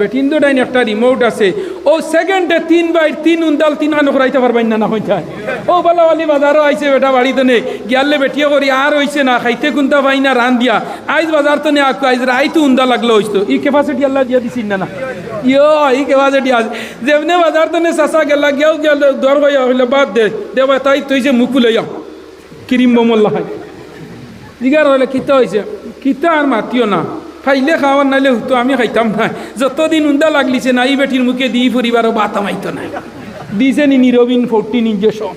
বেটিন ডাইন একটা রিমোট আছে। ও সেকেন্ডে তিন বাই তিন উন্দাল, তিন খানো করাইতে পারবেন না না হইতায় ও বালাওয়ালি বাজারও আইছে বেটা বাড়িতে নে। গিয়ালে বেটিয়ে করি আর হইছে না, খাইতে কুন্তা পাই না, রান দিয়া। আইজ বাজার তো নে আকু, আইজ রাইতো উন্দা লাগল হইতো ই ক্যাপাসিটি আল্লাহ দিয়া দিছিন না না। ইয়ো, ই ক্যাপাসিটি আছে যেমনে বাজার তো নে চাচা গেলা গিয়াও গেল, দর গইয়া হইলে বাদ দে। দেবা তাই তুই যে মুকু লইয়া ক্রিম বমল্লা খাই জিগার হলে কিতা হয়েছে কিতা আর মাতিও না। খাইলে খাওয়ার নাইলে হতো আমি খাইতাম না। যতদিন উন্দা লাগলিছে না এই বেটির মুখে দিই পরিবারও বাতা মাইতো না। দিছে নি নিরবিন ফোরটিন ইঞ্জেকশন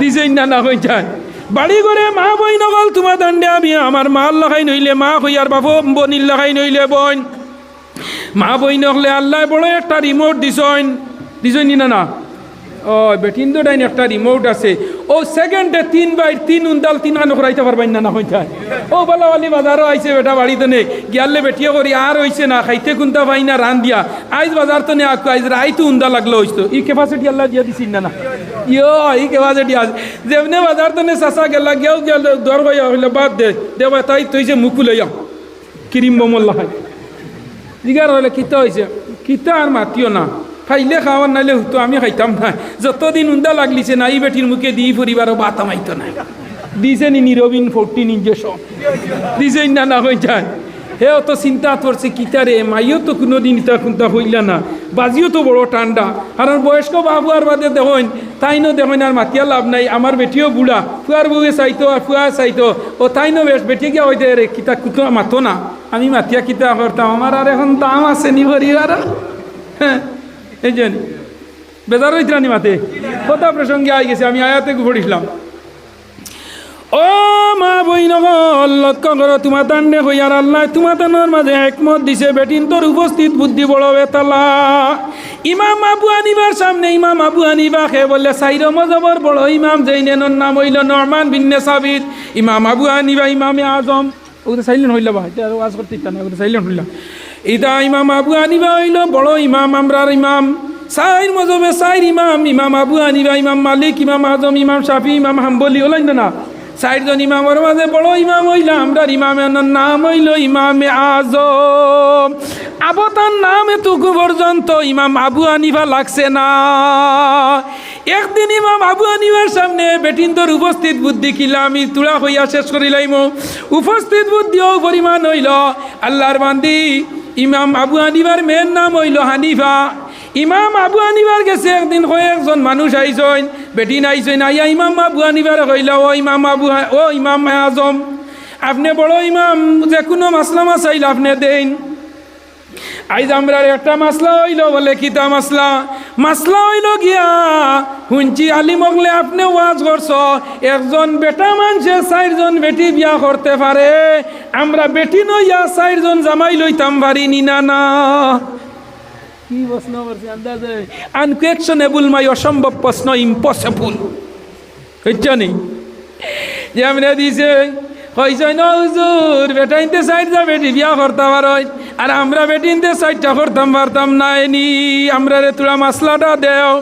দিছে না না হয়ে যায়। বাড়ি করে মা বই নগল, তোমার দাণ্ডে আমি, আমার মাল লাগাই নইলে মা হইয়ার বাপ বনির লাগাই নইলে বইন। মা বই নহলে আল্লাহ বড় একটা রিমোট দিছইন দিছইনি না না? ও বেটিন তো ডাইন একটা রিমোট আছে। ও সেকেন্ডে তিন বাই তিন উন্দাল, তিন খানো করাইতে পারবেন না না হইতায় ও বালাওয়ালি বাজারও আইছে বেটা বাড়িতে নে। গিয়ালে বেটিয়ে করি, আর হইছে না, খাইতে কুন্তা পাই না, রান দিয়া। আইজ বাজার তো নে, আকু আইজ রাইতো উন্দা লাগল হইতো ই ক্যাপাসিটি আল্লাহ দিয়া দিছিন না না। ইয়ো, ই ক্যাপাসিটি আছে যেমনে বাজার তো নে, চাচা গেলা গিয়াও গেল, দর গইয়া হইলে বাদ দে। দেবা তাই যে মুকু লইয়া ক্রিম বমল্লা খাই জিগার হলে কিতা হয়েছে কিতা আর মাতিও না। খাইলে খাওয়ার নাইলে হতো আমি খাইতাম না। যতদিন উন্দা লাগলিছে না এই বেটির মুখে দিই পরিবারও বাতা মাইতো না। দিছে নি নিরবিন, ফোরটিন ইঞ্জেকশন দিছে না না হয়ে যায়। হে অত চিন্তা করছে কিতারে মাইও তো কোনোদিন ইতা খুন্তা হইলা না। বাজিও তো বড় ঠান্ডা আর আর বয়স্ক বাবু আর বাদে দেখেন, তাইনো দেখেন আর মাতিয়া লাভ নাই। আমার বেটিও বুড়া ফুয়ার বউয়ে চাইতো আর ফুয়া চাইতো। ও তাইনো বেশ বেটি গিয়া হইতে রে কিতা কুতো মাতো না। আমি মাতিয়া কিতা করতাম আমার আর এখন দাম আছে নি পরিবার হ্যাঁ এই যে, বেজার হইতে নি মাতে কথা প্রসঙ্গে আই গেছে, আমি আয়াতে পড়িছিলাম ও মা বইন লক্ষ্য করো, তোমার দান্ডে হইয়ার আল্লাহ তোমার তানোর মাঝে একমত দিছে, বেটিন তোর উপস্থিত বুদ্ধি বড় বেতালা। ইমাম আবু আনিবার সামনে ইমাম আবু আনিবা খে বললে, সাইর মজবর বড় ইমাম জৈনেনর নাম হইল নরমান বিন্নে সাবিত ইমাম আবু আনিবা ইমামে আজম। ওগুলো সাইলেন্ট হইল বা, এটা ওয়াজ করতে ইচ্ছা না ওগুলো সাইলেন্ট হইল। ইদা ইমাম আবু আনিবা হইল, বড় ইমাম, আমরার ইমাম। সাইর মজবে সাইর ইমাম ইমাম আবু আনিবা ইমাম মালিক, ইমাম আজম, ইমাম শাফি, ইমাম হাম্বলি হলেন না। চারজন ইমামের মাঝে বড় ইমাম হইল আমরা ইমামের নাম হইল ইমামে আজম। আবতার নাম এতটুকু পর্যন্ত ইমাম আবু আনিফা লাগছে না। একদিন ইমাম আবু আনিফার সামনে বেটিন্দর উপস্থিত বুদ্ধি কিলা আমি তুলা হইয়া শেষ করিলাইম। উপস্থিত বুদ্ধিও পরিমাণ হইল, আল্লাহর বান্দি ইমাম আবু হানিফার মেয়ের নাম হইল হানিফা। ইমাম আবু হানিফার গেছে একদিন কয়েকজন মানুষ আইসইন বেটিন আইসইন আইয়া ইমাম আবু হানিফার কইল, ও ইমাম আবু ও ইমাম আজম, আপনি বড় ইমাম, যে কোনো মাসলামা চাইলে আপনি দেন আইজ আমরা একটা মাসলা হইল বলে কিতা মাসলা? মাসলা হইল গিয়া শুনছি আলি মগলে আপনি ওয়াজ করছ, একজন বেটা মানছে, চারজন বেটি বিয়া করতে পারে। আমরা বেটি নইয়া চারজন জামাই লইতাম পারি নি না। কি প্রশ্ন করছে আন্দাজে? আনকুয়েকশনেবল মাই অসম্ভব প্রশ্ন ইম্পসিবল হচ্ছে নি? যে আমরা দিছে, কইছে হুজুর বেটাইতে সাইড যা বেটি বিয়া করতাম আর আর আমরা বেটিনতে সাইডটা করতাম পারতাম না নি আমরা রে তোরা মাসলাটা দেও।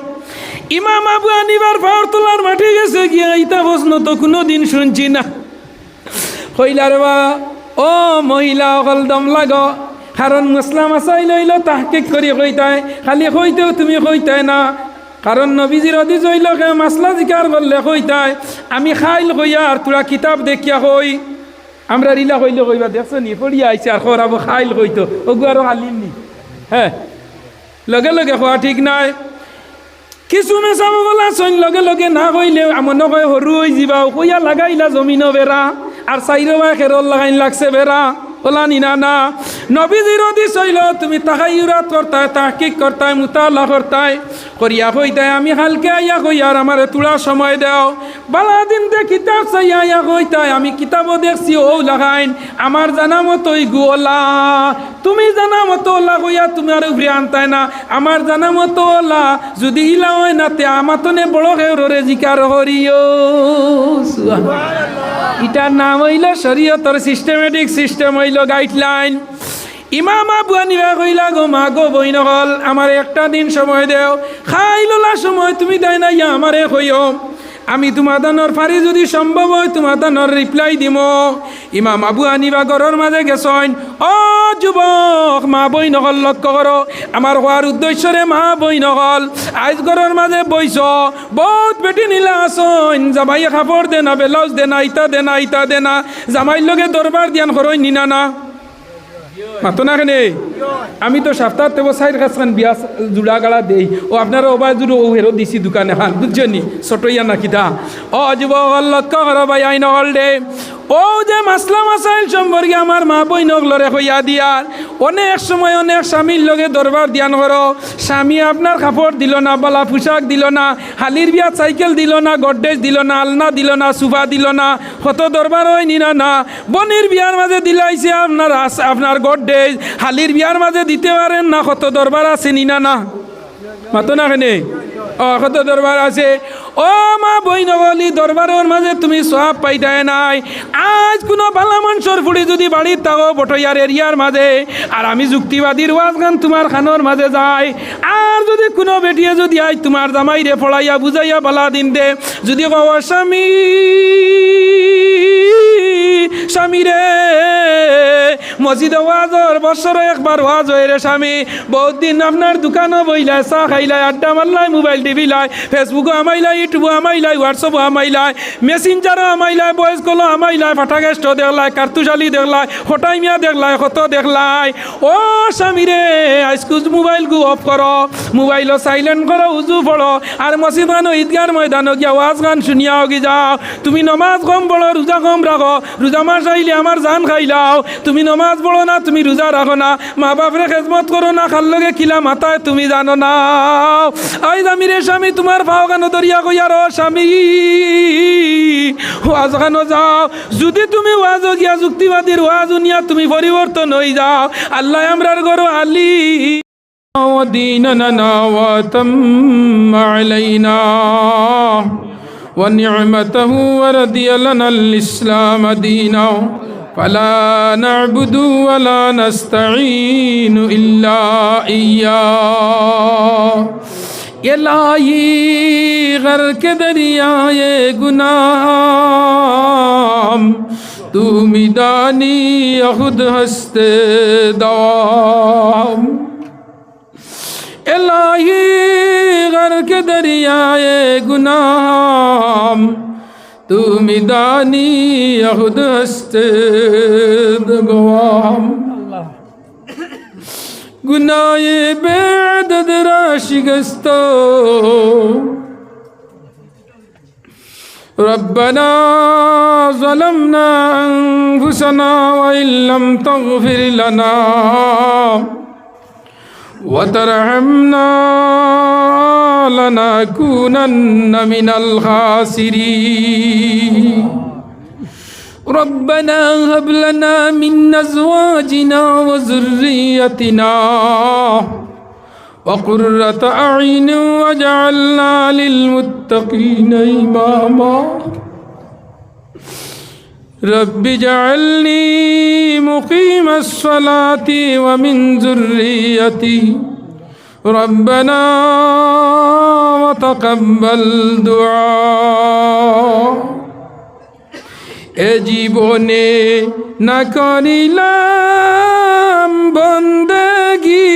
ইমাম আবু আনিবার পাওয়ার তোলার মাঠে গেছে গিয়া ইতা প্রশ্ন তো কোনো দিন শুনছি না। কইলার বা, ও মহিলা অকল দম লাগ, কারণ মুসলাম আসাই লইল তাহকিক করি কইতাই খালি কইতেও তুমি কইতাই না। কারণ নবীজির অধি জইল মাসলা জিকার করলে কইতাই আমি খাইল কইয়া আর তোরা কিতাব দেখিয়া কই। আমরা রিলা কইলে কইবা, দেখছ নি? পড়িয়া আইছে আর খরাব খাইল কইতো। ওগু আরও হালিম নি। হ্যাঁ। লগে লগে খোৱা ঠিক নাই। কিছু মেচাব গলা চইন লগে লগে না কইলে আমার নকয় সৰু হৈ যাবা কইয়া লাগাইলা জমিন বেৰা। আর চাইরবা খেরল লাগাইন লাগছে বেড়া ওলা নিনা না নবীজির অদি চইল তুমি তাহাইরাত করতায় তাহকিক করতায় মুতালা করতায় করিয়া কইতায় আমি হালকে আইয়া কই, আর আমার তুলা সময় দেও। বালা দিন দে কিতাব চাইয়া আইয়া কইতায়, আমি কিতাবও দেখছি, ও লাগাইন, আমার জানা মতোই গুলা। তুমি জানা মতো ওলা কইয়া তুমি আর উভরে আনতায় না। আমার জানা মতো ওলা, যদি ইলা হয় না তে আমাতনে বড় হেউরে জিকার হরিও ইটার নাম হইল শরীয়তর সিস্টেমেটিক সিস্টেম হইল গাইডলাইন ইমাম আবু আনিবা কইলা, গো মা, গো বইন হল আমার একটা দিন সময় দেও। খাই লোলা সময় তুমি দেয় না ইয়া আমারে কইও। আমি তোমাদানোর ফারি যদি সম্ভব হয় তোমাদানোর রিপ্লাই দিম। ইমাম আবু আনিবা ঘরের মাঝে গেছইন ও যুবক, মা বই নকল লক্ষ্য করো। আমার হওয়ার উদ্দেশ্যরে মা বই নকল আইজ ঘরের মাঝে বইছ, বহুত বেটি নীলা আসইন জামাই কাপড় দে না, ব্লাউজ দে না ইতা দে না ইতা দে না। জামাইর লগে দরবার দিয়ান করই, নিনা না। মাতো না কেনে? আমি তো সপ্তাহ তেব সাইড খান বিয়া জুড়া গাড়া দেই। ও আপনারা ওবা জুড়ো ও হেরো দিছি দোকানে হান বুঝছনি ছোটইয়া না কিতা ও যুবক লক্ষ্য করো ভাই আইন হল দে। ও যে মাসলা মাসাইল সম্পর্কে আমার মা বই নগলরে হইয়া দিয়ার অনেক সময় অনেক স্বামীর লগে দরবার দিয়ান করো স্বামী আপনার কাপড় দিল না, বালা পোশাক দিল না হালির বিয়া সাইকেল দিল না গড্রেজ দিল না, আলনা দিল না সুফা দিল না কত দরবার হয় নিনা না। বনির বিয়ার মাঝে দিলাইছে আপনার আপনার গড্রেজ হালির বিয়ার মাঝে দিতে পারেন না, কত দরবার আছে নিনা না মাতো না কেনে? ও কত দরবার আছে? ও মা বই নগলি দরবারের মাঝে তুমি সব পাইতাই নাই। আজ কোনো বালা মানুষের ফুড়ি যদি বাড়ির তাও বটইয়ার এরিয়ার মাঝে আর আমি যুক্তিবাদীর ওয়াজ গান তোমার খানোর মাঝে যাই আর যদি কোনো বেটিয়ে যদি আজ তোমার জামাই রে ফড়াইয়া বুঝাইয়া বালা দিন দে। যদি কও স্বামী স্বামী রে মসজিদ ওয়াজর বছর একবার ওয়াজ হয়ে রে স্বামী। বহুত দিন আপনার দোকানও বইলাই চাহ খাইলাই আড্ডা মারলাই মোবাইল টিভিলাই ফেসবুকও আমাইলাই, ইউটিউবও আমাইলাই, হোয়াটসঅ্যাপও আমাইলাই, মেসেঞ্জারও আমাইলাই ভয়েস কলও আমাইলাই ফাটা গেস্ট দেখলাই কার্তুশালি দেখলাই হটাই মিয়া দেখলাই কত দেখলাই ও স্বামী রে আইসকুজ মোবাইল গু অফ করো, মোবাইলও সাইলেন্ট করো, উজু পড়ো, আর মসজিদ গানো ঈদগার ময়দানও গিয়া ওয়াজ গান শুনিয়াও কি যাও। তুমি নমাজ কম পড়ো, রোজা কম রাখো, রোজা মাস আইলে আমার জান খাইলাও, তুমি নমাজ পড়ো না তুমি রোজা রাখো না মা বাপরে খেজমত করো না খাল লগে কিলা মাথায় তুমি জানো না আই আমি রে স্বামী তোমার ভাও গান দরিয়া কইয়ার ও স্বামী ওয়াজ গানো যাও যদি তুমি ওয়াজ গিয়া যুক্তিবাদীর ওয়াজ উনিয়া তুমি পরিবর্তন হয়ে যাও আল্লাহ আমরার গরো আলী وديننا وتم علينا ونعمته ورضي لنا الإسلام دينا فلا نعبد ولا نستعين إلا إياه الہی غرق دریائے گنام تو میدانی خود ہست دوام الہی غرق دریائے گنام তুমি দানি গম গুনায়ে বেদদ রাশিগস্ত ربنا ظلمنا أنفسنا وإن لم تغفر لنا وترحمنا لنكونن من الخاسرين ربنا هب لنا من أزواجنا وذريتنا وقرة أعين واجعلنا للمتقين إماما رب اجعلني مقيم الصلاة ومن ذريتي ربنا وتقبل دعاء এ জীবনে না করিলাম বন্দগি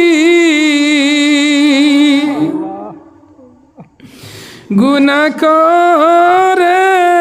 গুনা করে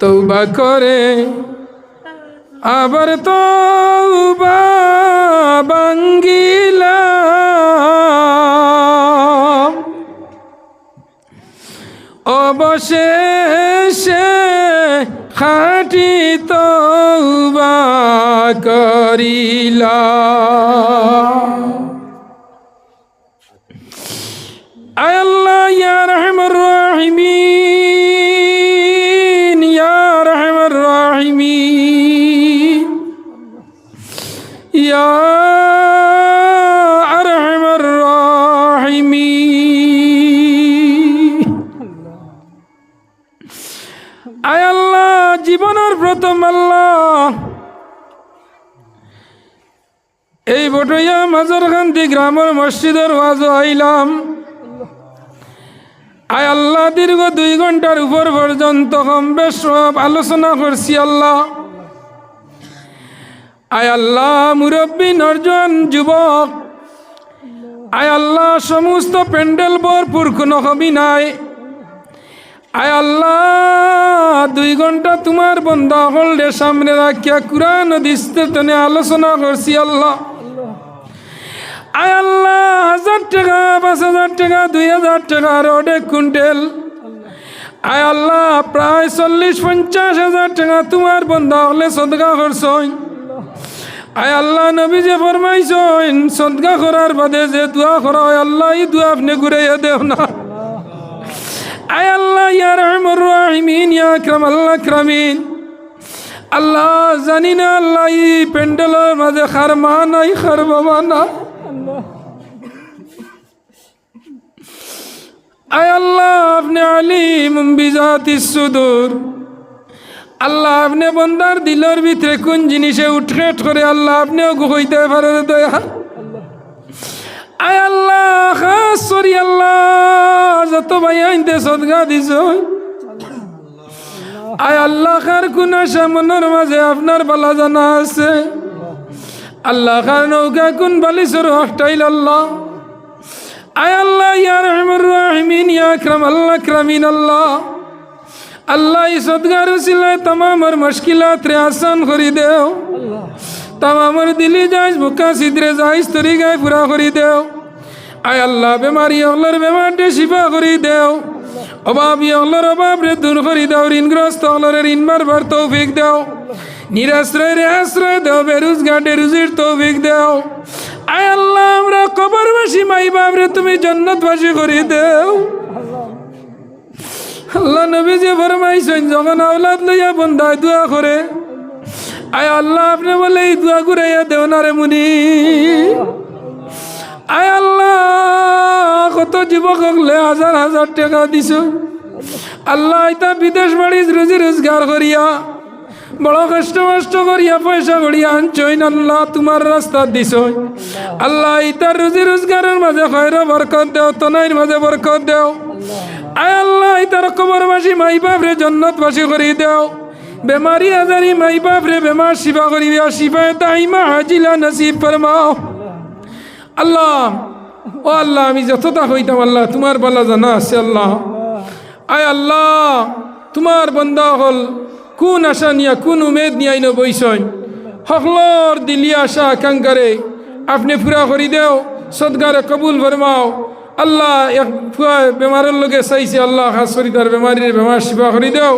তৌবা করে। আবার তৌবা বাঙ্গিলাম অবশেষে খাটি তৌবা করিলা আল্লাহ ইয়া রহমান। রহিমিন প্রথম আল্লাহ। এই বটইয়া মাজরখান্তি গ্রামের মসজিদের ওয়াজ আইলাম। আয় আল্লাহ, দীর্ঘ দুই ঘণ্টার উপর পর্যন্ত কম বেশ সব আলোচনা করছি আল্লাহ। আয় আল্লাহ, মুরব্বী, নর্জন, যুবক। আয় আল্লাহ, সমস্ত প্যান্ডেল ভরপুর, কোনো নাই। আয় আল্লাহ, দুই ঘণ্টা তোমার বন্ধা হল হলডে সামনে রাখিয়া কুরান দিস্তে টনে আলোচনা করছি আল্লাহ। আয় আল্লাহ, হাজার টাকা, পাঁচ হাজার টাকা, দুই হাজার টাকা রোডে কুইন্টেল। আয় আল্লাহ, প্রায় চল্লিশ, পঞ্চাশ হাজার টাকা তোমার বন্ধা হলে সদগা করছই। আয় আল্লাহ নবী যে ফরমাইছেন সদগা করার বাদে যে দোয়া করা হয় আল্লাহ এই দোয়া আপনি ঘুরাইয়া দেও না। আয় আল্লাহ, ইয়া রহমর রাহিমিন, ইয়া আকরাম আল্লাহ আকরামিন। আল্লাহ জানি না, আল্লাহ এই প্যান্ডেলের মাঝে খার মা নাই বাবা না। আয় আল্লাহ, আপনি আলিম, বিজাতি, সুদূর। আল্লাহ, আপনি বন্দার দিলের ভিতরে কোন জিনিসে উঠখেট করে, আল্লাহ, আপনিও হইতে পারে দয়া। আয় আল্লাহ, খাস করি আল্লাহ, যত ভাই আইনতে সদগা দিছ। আয় আল্লাহ, খার কোন আশা মনের মাঝে আপনার বালা জানা আছে। আল্লাহ, খার নৌকা কোন বালিশর হটাইল আল্লাহ। আয় আল্লাহ, ইয়া রহমর রাহিমিন, ইয়া আকরাম, আল্লাহ আকরামিন আল্লাহ। আল্লাহ সদগার উসিলায় তমামর মুশকিলাত রে আসান করি দেও। তমামর দিলি যাইস, বুকা সিদ্রে যাইস, তরি গায়ে পুরা করি দেও। আয় আল্লাহ, বেমারি অগলর বেমারটে শিফা করি দেও। অভাবী অগলর অভাব রে দূর করি দেও, ঋণগ্রস্ত অগলরে ঋণ মারবার তৌফিক দেও। নিরাশ্রয় রে আশ্রয় দেও, বেরোজগার রুজির তৌফিক দেও। আয় আল্লাহ, আমরা কবরবাসী মাই বাবরে তুমি জন্নতবাসী করি দেও। আল্লাহ নবী যে ফরমাইছেন, যখন আওলাদ লইয়া বন্ধায় দোয়া করে, আয় আল্লাহ, আপনি বলে এই দোয়া ঘুরাইয়া দেও না রে মুনি। আয় আল্লাহ, কত যুবক হাজার হাজার টাকা দিছ। আল্লাহ, এটা বিদেশ বাড়ি রুজি রোজগার করিয়া, বড় কষ্ট কষ্ট করিয়া পয়সা করিয়া আনছইন আল্লাহ, তোমার রাস্তা দিছ। আল্লাহ ইতার রুজি রোজগারের মাঝে খয়র বরকত দেও তনাইর মাঝে বরকত দেও। আয় আল্লাহ ইতার কবরবাসী মাই বাপরে জন্নতবাসী করি দেও। বেমারি আজারি মাই বাপরে বেমার শিবা করি দেও শিবায় তাইমা হাজিলা নসিব ফরমাও। আল্লাহ, ও আল্লাহ, আমি যতটা হইতাম আল্লাহ, তোমার বলা জানা আছে আল্লাহ। আয় আল্লাহ, তোমার বন্দা হল, কোন আশা নিয়া, কোন উমেদ নিয়াই ন বইসন হকলর দিলি আশা আকাঙ্ক্ষারে আপনি পুরা করি দেও, সদগারে কবুল ফরমাও। আল্লাহ, এক বেমারের লোকে চাইছে, আল্লাহ, খাস করি তার বেমারির বেমার শিবা করি দেও।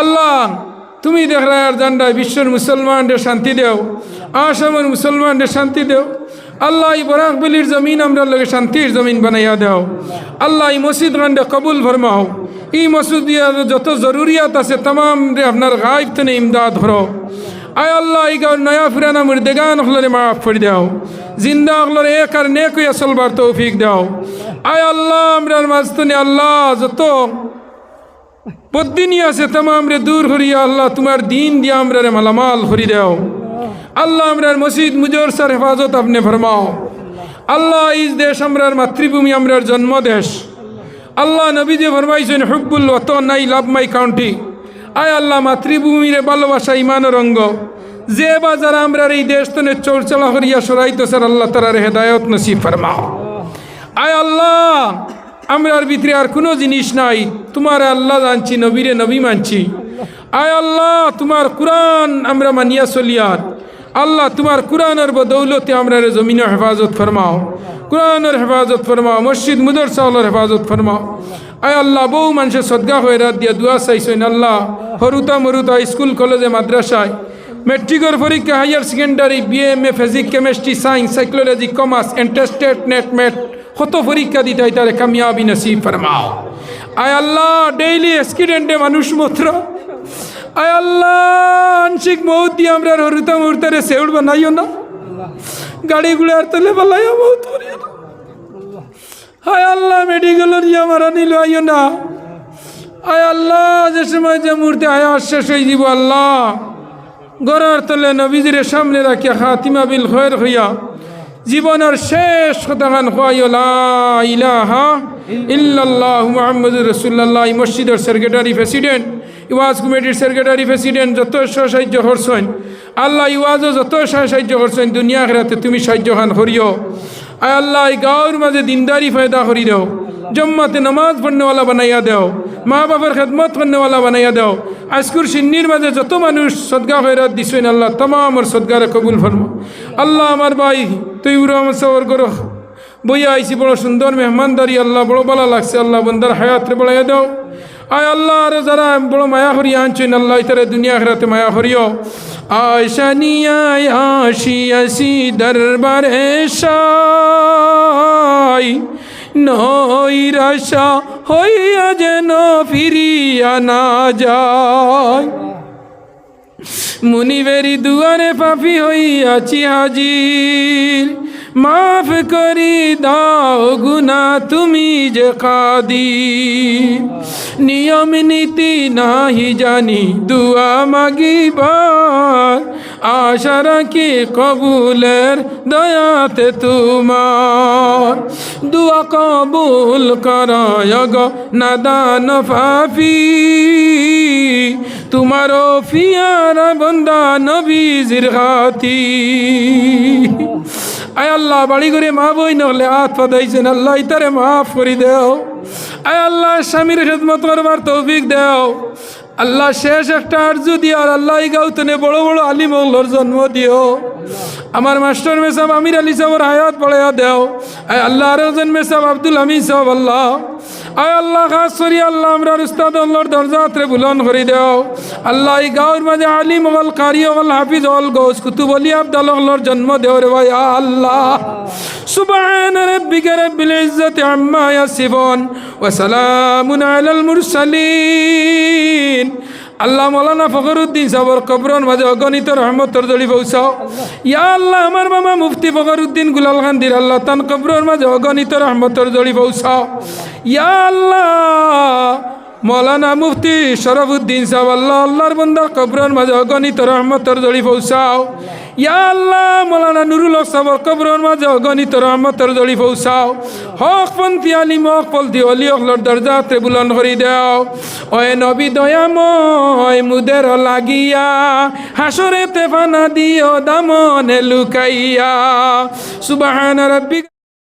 আল্লাহ, তুমি দেখরার জান্ডায় বিশ্বের মুসলমানদের শান্তি দেও, আসামের মুসলমানদের শান্তি দেও। আল্লাহ বরাক বলির জমিন আমরা লোকে শান্তির জমিন বানাইয়া দেও। আল্লাহ মসজিদ গান্ডে কবুল ফরমাও। এই মসজিদ যত জরুরিয়াত আছে তাম রে আপনার গাইব তনে ইমদাদ ধরো আয় আল্লাহ, এই গাঁর নয়া ফুরানা মুর্দেগান হলরে মাফ করে দাও। জিন্দা হলরে এক আর নেক চলবার তৌফিক দাও। আয় আল্লাহ, আমরার মাঝতনে আল্লাহ যত বদিনী আছে তাম রে দূর করিয়া আল্লাহ তোমার দিন দিয়া আমরা রে মালামাল করি দাও। আল্লাহ আমরার মসজিদ মুজর সার হেফাজত আপনি ফরমাও। আল্লাহ এই দেশ আমরার মাতৃভূমি, আমরার জন্ম দেশ আল্লাহ নবী যে ফরমাইছেন, হুব্বুল অত নাই লাভ মাই কাউন্টি। আয় আল্লাহ, মাতৃভূমির ভালোবাসা ইমান রঙ্গ যে বা যারা আমরার এই দেশ তনে চৌচলা করিয়া সরাইতো, স্যার, আল্লাহ তারার হেদায়ত নসিব ফরমাও। আয় আল্লাহ, আমরার ভিতরে আর কোনো জিনিস নাই। তোমার আল্লাহ জানছি, নবীরে নবী মানছি। আয় আল্লাহ, তোমার কোরআন আমরা মানিয়া চলিয়ার। আল্লাহ তোমার কোরআনের বদৌলতে আমরা জমিনের হেফাজত ফরমাও। কোরআনের হেফাজত ফরমাও, মসজিদ মুদর চাউলের হেফাজত ফরমাও। আয় আল্লাহ বহু মানুষের সদ্গা হয়ে রাত দিয়া দুয়া চাইছেন আল্লাহ। হরুতা মরুতা, স্কুল, কলেজে, মাদ্রাসায়। মেট্রিকের পরীক্ষা, higher secondary, BMA physic chemistry, science, psychology, commerce, interested, NET মেট কত পরীক্ষা দিতে হয় তারে কামিয়াবি নসিব ফরমাও। আয় আল্লাহ ডেইলি অ্যাক্সিডেন্টে মানুষ মাত্র আয় আল্লাহ, আংশিক মৌত দিয়ে আমরা হরুতা মুহূর্তে সেউড বানাইও না। গাড়িগুলো আর তলে বালাইও করিও হায় আল্লাহ, মেডিকেলের ইয়ে মারা নিল আইও না। আয় আল্লাহ, যে সময় যে মূর্তি আয়াস শেষ হয়ে যাব আল্লাহ। গড়ার তলে নবীজির সামনে রাখিয়া খাতিমা বিল খয়ের হইয়া জীবনের শেষ শতাগান খোয়াইলা ইলাহা ইল্লাল্লাহ মুহাম্মদুর রসুল্লাহ এই মসজিদের সেক্রেটারি প্রেসিডেন্ট ইওয়াজ কমিটির সেক্রেটারি প্রেসিডেন্ট যত সাহায্য করছেন। আল্লাহ ইওয়াজও যত সাহায্য করছেন। দুনিয়া খেরাতে তুমি সাহায্য খান করিও। আয় আল্লাহ, এই গাঁৱৰ মাঝে দিনদারি ফায়দা করি দাও। জম্মাতে নামাজ পড়নেওয়ালা বানাইয়া দাও। মা বাবার খেদমত করনেওয়ালা বানাইয়া দাও। আজকুর সিন্নির মাঝে যত মানুষ সদগা খৈরাত দিছেন, আল্লাহ তমামর সদগারে কবুল ফরমো। আল্লাহ আমার ভাই, তুই রহমত সবর করো। বইয়া আইসি বড় সুন্দর মেহমানদারি, আল্লাহ বড় ভালো লাগছে। আল্লাহ বন্দার হায়াতরে বড়াইয়া দাও। আয় আল্লাহ আর যারা বড় মায়া করি আনছেন, আল্লাহ ইতারে দুনিয়া খেরাতে মায়া করিও। আয়সানিয়ায় আসি দরবারে সাই নৈরাশা হইয়া যেন ফিরিয়া না যায়। মুনিবেরি দুয়ারে পাপি হইয়াছি হাজির মাফ করি, দাও গুনা তুমি যে কাদির নিয়ম নীতি নাহি জানি, দুয়া মাগিবার। আশা রাখি কবুলের দয়াতে তোমার। দুয়া কবুল করায় গো, নাদান ফাফি। তোমারও ফিয়ারা বন্দা নবীজির হাতি। আয় আল্লাহ, বাড়ি করে মা বই নহলে হাত পাতাইছেন আল্লাহ, ইতারে মাফ করি দেও। আয় আল্লাহ, স্বামীর খেদমত করবার তৌফিক দেও। আল্লাহ, শেষ একটা আর্জু দিও আর আল্লাহ গাউতনে বড় বড় আলী মৌলর জন্ম দিও। আমার মাস্টার মেসাব আমির আলী সাহর হায়াত পড়াইয়া দেও। আয় আল্লাহ আরজন মেসাব আব্দুল হামিদ সাহ আল্লাহ। আয় আল্লাহ খাস করি আল্লাহ আমরা উস্তাদ আল্লাহর দরজাত্রে বুলন করে দেও আল্লাহ এই গাঁৱৰ মাঝে আলিম হল কারি হল হাফিজ হল গৌস কুতুব আলী আব্দাল আল্লাহর জন্ম দেও রে ভাই আল্লাহ سبحان ربك رب العزة عما يصفون وسلام على المرسلين আল্লাহ মৌলানা ফখরুদ্দিন সাবর কবরন মাঝে অগণিত রহমতর জড়ি পৌঁছাও ইয়া আল্লাহ, আমার মামা মুফতি ফখরুদ্দিন গুলাল খান্দির আল্লাহ তান কবরন মাঝে অগণিত রহমতর জড়ি পৌঁছাও ইয়া আল্লাহ মৌলানা মুফতি শরফুদ্দিন সাহেব, আল্লাহ, আল্লাহর বন্দার মাঝে অগণিত রহমতর জড়ি পৌঁছাও। ইয়া আল্লাহ, মৌলানা নুরুল সাবর কবরন মাঝে অগণিত রহমতর জড়ি পৌঁছাও। হক পন্থী, আলিম হক, পন্থী, অলি হকলর দরজাতে বুলন করি দেও। ওয়ে নবী দয়াময় মুদের লাগিয়া হাসরে তেফানা দিও দামনে লুকাইয়া। সুবাহান রব্বিক